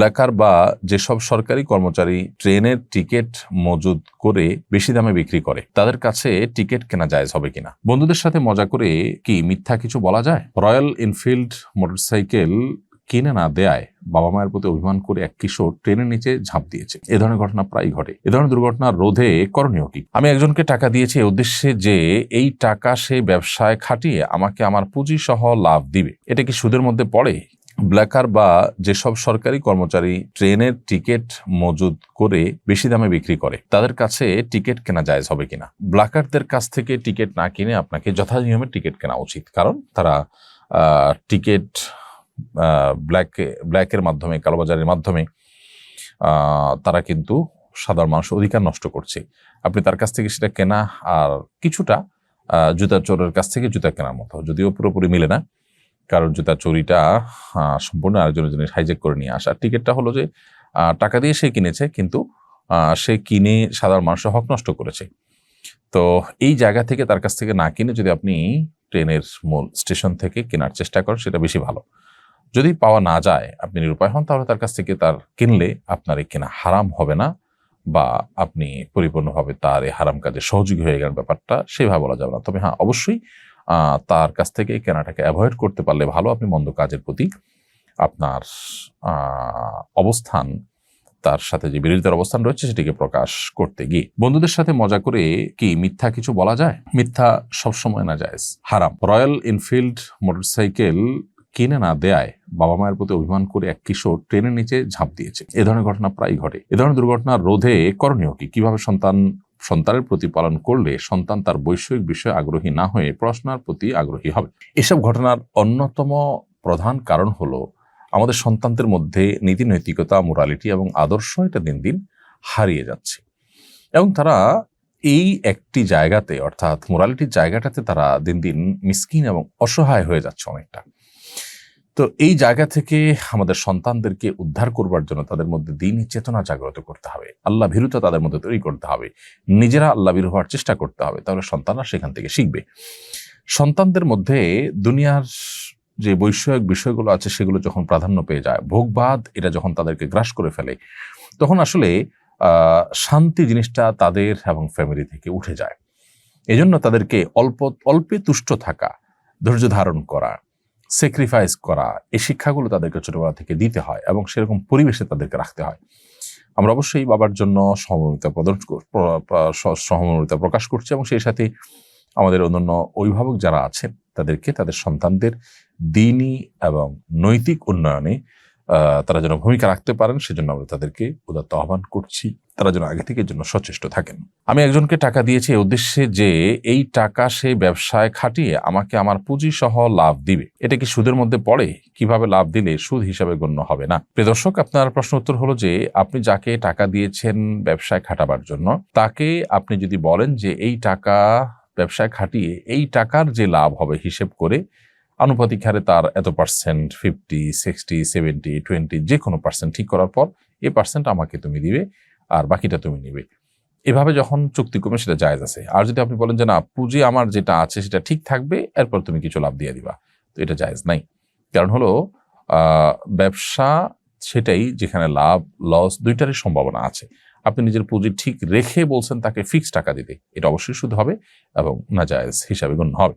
Blacker বা যেসব সরকারি কর্মচারী ট্রেনের টিকিট মজুদ করে বেশি দামে বিক্রি করে, তাদের কাছে টিকিট কেনা জায়েজ হবে কিনা? বন্ধুদের সাথে মজা করে কি মিথ্যা কিছু বলা যায়? রয়্যাল এনফিল্ড মোটরসাইকেল কিনে না দেয় বাবা মায়ের প্রতি অভিমান করে এক কিশোর ট্রেনের নিচে ঝাঁপ দিয়েছে। এ ধরনের ঘটনা প্রায় ঘটে। এ ধরনের দুর্ঘটনা রোধে করণীয় কি? আমি একজনকে টাকা দিয়েছি উদ্দেশ্যে যে এই টাকা সে ব্যবসায় খাটিয়ে আমাকে আমার পুঁজি সহ লাভ দিবে। এটা কি সুদের মধ্যে পড়ে? ব্ল্যাকার বা যেসব সরকারি কর্মচারী ট্রেনের টিকিট মজুদ করে বেশি দামে বিক্রি করে, তাদের কাছে টিকিট কেনা জায়েজ হবে কিনা? ব্ল্যাকারদের কাছ থেকে টিকিট না কিনে আপনাকে যথানিয়মে টিকিট কেনা উচিত। কারণ তারা টিকিট ব্ল্যাক ব্ল্যাকের মাধ্যমে, কালোবাজারের মাধ্যমে তারা কিন্তু সাধারণ মানুষের অধিকার নষ্ট করছে। আপনি তার কাছ থেকে সেটা কেনা আর কিছুটা জুতা চোরের কাছ থেকে জুতা কেনার মতো, যদিও পুরোপুরি মিলে না। কারণ জুতা চুরিটা সম্পূর্ণ আরেকজনের জিনিস হাইজেক করে নিয়ে আসা। টিকিটটা হলো যে টাকা দিয়ে সে কিনেছে, কিন্তু সে কিনে সাধারণ মানুষের হক নষ্ট করেছে। তো এই জায়গা থেকে তার কাছ থেকে না কিনে যদি আপনি ট্রেনের মূল স্টেশন থেকে কেনার চেষ্টা করেন, সেটা বেশি ভালো। যদি পাওয়া না যায়, আপনি নিরুপায় হন, তাহলে তার কাছ থেকে তার কিনলে আপনার এই কেনা হারাম হবে না বা আপনি পরিপূর্ণভাবে তার এই হারাম কাজে সহযোগী হয়ে গেলেন ব্যাপারটা, সেভাবে বলা যাবে না। তবে হ্যাঁ অবশ্যই তার কাছ থেকে এই কেনাটাকে অ্যাভয়েড করতে পারলে ভালো। আপনি মন্দ কাজের প্রতি আপনার অবস্থান, তার সাথে যে বিরোধিতার অবস্থান রয়েছে সেটিকে প্রকাশ করতে গিয়ে। বন্ধুদের সাথে মজা করে কি মিথ্যা কিছু বলা যায়? মিথ্যা সবসময় না যায়, হারাম। রয়্যাল এনফিল্ড মোটরসাইকেল কিনে না দেয় বাবা মায়ের প্রতি অভিমান করে এক কিশোর ট্রেনের নিচে ঝাঁপ দিয়েছে। এ ধরনের ঘটনা প্রায় ঘটে। এ ধরনের দুর্ঘটনা রোধে করণীয় কি? কীভাবে সন্তান সন্তানের প্রতিপালন করলে সন্তান তার বৈষয়িক বিষয়ে আগ্রহী না হয়ে পড়াশোনার প্রতি আগ্রহী হবে। এসব ঘটনার অন্যতম প্রধান কারণ হলো আমাদের সন্তানদের মধ্যে নীতি নৈতিকতা মোরালিটি এবং আদর্শ এটা দিন দিন হারিয়ে যাচ্ছে। এবং তারা এই একটি জায়গাতে অর্থাৎ মোরালিটির জায়গাটাতে তারা দিন দিন মিসকিন এবং অসহায় হয়ে যাচ্ছে অনেকটা। তো এই জায়গা থেকে আমাদের সন্তানদেরকে উদ্ধার করবার জন্য তাদের মধ্যে দিনই চেতনা জাগ্রত করতে হবে। আল্লাহ ভীরুতা তাদের মধ্যে তৈরি করতে হবে। নিজেরা আল্লাহ ভীরু হওয়ার চেষ্টা করতে হবে, তাহলে সন্তানরা সেখান থেকে শিখবে। সন্তানদের মধ্যে দুনিয়ার যে বৈষয়িক বিষয়গুলো আছে, সেগুলো যখন প্রাধান্য পেয়ে যায়, ভোগবাদ এটা যখন তাদেরকে গ্রাস করে ফেলে, তখন আসলে শান্তি জিনিসটা তাদের এবং ফ্যামিলি থেকে উঠে যায়। এজন্য তাদেরকে অল্প, অল্পে তুষ্ট থাকা, ধৈর্য ধারণ করা স্যাক্রিফাইস করা, এই শিক্ষাগুলো তাদেরকে ছোটবেলা থেকে দিতে হয় এবং সেরকম পরিবেশে তাদেরকে রাখতে হয়। আমরা অবশ্যই বাবার জন্য সহমর্মিতা প্রদর্শন সহমর্মিতা প্রকাশ করছি এবং সেই সাথে আমাদের অন্যান্য অভিভাবক যারা আছেন, তাদেরকে তাদের সন্তানদের দিনই এবং নৈতিক উন্নয়নে তারা যেন ভূমিকা রাখতে পারেন, সেজন্য আমরা তাদেরকে উদাত্ত আহ্বান করছি। তারা যেন আগে থেকে জন্য সচেষ্ট থাকেন। আমি একজনকে টাকা দিয়েছি এই উদ্দেশ্যে যে, এই টাকা সে ব্যবসায় খাটিয়ে আমাকে আমার পুঁজি সহ লাভ দিবে। এটা কি সুদের মধ্যে পড়ে? কীভাবে লাভ দিলে সুদ হিসাবে গণ্য হবে না? প্রিয় দর্শক, আপনার প্রশ্ন উত্তর হলো যে, আপনি যাকে টাকা দিয়েছেন ব্যবসায় খাটাবার জন্য, তাকে আপনি যদি বলেন যে, এই টাকা ব্যবসায় খাটিয়ে এই টাকার যে লাভ হবে হিসেব করে আনুপাতিক হারে তার এত percent fifty sixty seventy twenty যে কোনো পার্সেন্ট ঠিক করার পর এ পার্সেন্ট আমাকে তুমি দিবে আর বাকিটা তুমি নিবে। এভাবে যখন চুক্তি করবে সেটা জায়েজ আছে। আর যদি আপনি বলেন যে না, পুঁজি আমার যেটা আছে সেটা ঠিক থাকবে, এরপর তুমি কিছু লাভ দিয়ে দিবা। তো এটা জায়েজ নাই। কারণ হলো ব্যবসা সেটাই যেখানে লাভ লস দুইটারই সম্ভাবনা আছে। আপনি নিজের পুঁজি ঠিক রেখে বলছেন তাকে ফিক্স টাকা দিতে। এটা অবশ্যই শুধু হবে এবং না জায়েজ হিসাবে গণ্য হবে।